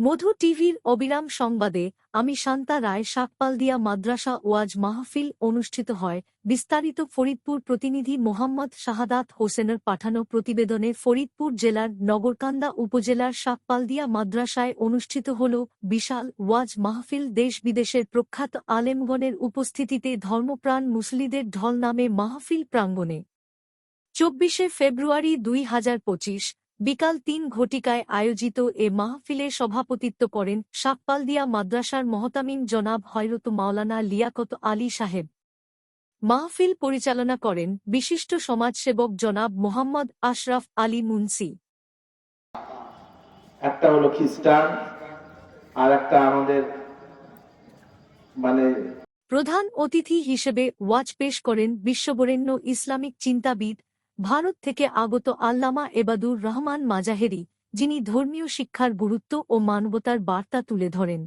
মধু টিভির অবিরাম সংবাদে আমি শান্তা রায় শাকপালদিয়া মাদ্রাসা ওয়াজ মাহফিল অনুষ্ঠিত হয়। বিস্তারিত ফরিদপুর প্রতিনিধি মোহাম্মদ শাহাদাত হোসেনের পাঠানো প্রতিবেদনে ফরিদপুর জেলার নগরকান্দা উপজেলার শাকপালদিয়া মাদ্রাসায় অনুষ্ঠিত হল বিশাল ওয়াজ মাহফিল দেশ বিদেশের প্রখ্যাত আলেমগণের উপস্থিতিতে ধর্মপ্রাণ মুসলিদের ঢল নামে মাহফিল প্রাঙ্গণে। চব্বিশে ফেব্রুয়ারি দুই হাজার পঁচিশ বিকাল তিন ঘটিকায় আয়োজিত এ মাহফিলে সভাপতিত্ব করেন শাকপালদিয়া মাদ্রাসার মহতামিম জনাব হয়রত মাওলানা লিয়াকত আলী সাহেব। মাহফিল পরিচালনা করেন বিশিষ্ট সমাজসেবক জনাব মোহাম্মদ আশরাফ আলী মুন্সি। একটা হলো খ্রিস্টান আর একটা আমাদের মানে প্রধান অতিথি হিসেবে ওয়াজ পেশ করেন বিশ্ববরেণ্য ইসলামিক চিন্তাবিদ ভারত থেকে আগত আল্লামা এবাদুর রহমান মাজাহেরি যিনি ধর্মীয় শিক্ষার গুরুত্ব ও মানবতার বার্তা তুলে ধরেন।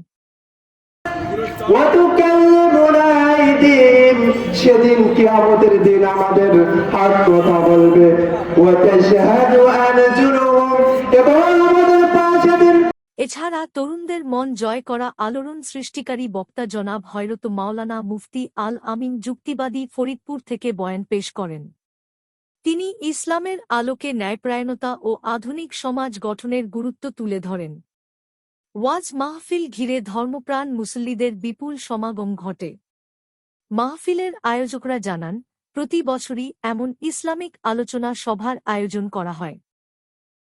সেদিন কিয়ামতের দিন আমাদের হাত কথা বলবে। এবং আমাদের পা এছাড়া তরুণদের মন জয় করা আলোড়ন সৃষ্টিকারী বক্তা জনাব হয়রত মাওলানা মুফতি আল আমিন যুক্তিবাদী ফরিদপুর থেকে বয়ান পেশ করেন। তিনি ইসলামের আলোকে ন্যায়প্রায়ণতা ও আধুনিক সমাজ গঠনের গুরুত্ব তুলে ধরেন। ওয়াজ মাহফিল ঘিরে ধর্মপ্রাণ মুসল্লিদের বিপুল সমাগম ঘটে। মাহফিলের আয়োজকরা জানান, প্রতি বছরই এমন ইসলামিক আলোচনা সভার আয়োজন করা হয়।